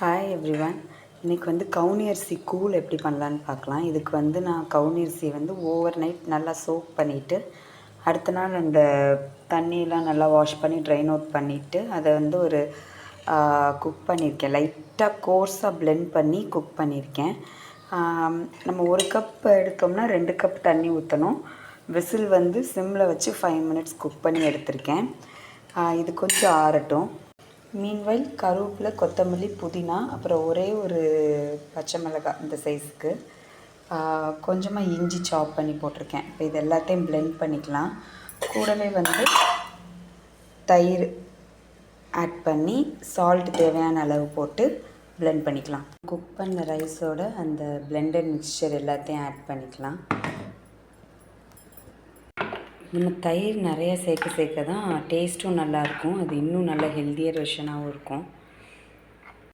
Hi every one இன்றைக்கி வந்து கவுனி அரிசி கூழ் எப்படி பண்ணலான்னு பார்க்கலாம். இதுக்கு வந்து நான் கவுனி அரிசி வந்து ஓவர் நைட் நல்லா சோக் பண்ணிவிட்டு அடுத்த நாள் அந்த தண்ணியெலாம் நல்லா வாஷ் பண்ணி ட்ரைன் அவுட் பண்ணிவிட்டு அதை வந்து ஒரு குக் பண்ணியிருக்கேன். லைட்டாக கோர்ஸாக பிளெண்ட் பண்ணி குக் பண்ணியிருக்கேன். நம்ம ஒரு கப் எடுத்தோம்னா ரெண்டு கப் தண்ணி ஊற்றணும் விசில் வந்து சிம்மில் வச்சு ஃபைவ் மினிட்ஸ் குக் பண்ணி எடுத்திருக்கேன். இது கொஞ்சம் ஆறட்டும். மீன்வைல் கருவேப்பிலை கொத்தமல்லி புதினா அப்புறம் ஒரே ஒரு பச்சை மிளகாய் இந்த சைஸுக்கு கொஞ்சமாக இஞ்சி சாப் பண்ணி போட்டிருக்கேன். இப்போ இது எல்லாத்தையும் பிளெண்ட் பண்ணிக்கலாம். கூடவே வந்து தயிர் ஆட் பண்ணி சால்ட் தேவையான அளவு போட்டு பிளெண்ட் பண்ணிக்கலாம். குக் பண்ண ரைஸோட அந்த பிளெண்டட் மிக்சர் எல்லாத்தையும் ஆட் பண்ணிக்கலாம். நம்ம தயிர் நிறையா சேர்க்க சேர்க்க தான் டேஸ்ட்டும் நல்லாயிருக்கும். அது இன்னும் நல்ல ஹெல்த்தியர் வெர்ஷனாகவும் இருக்கும்.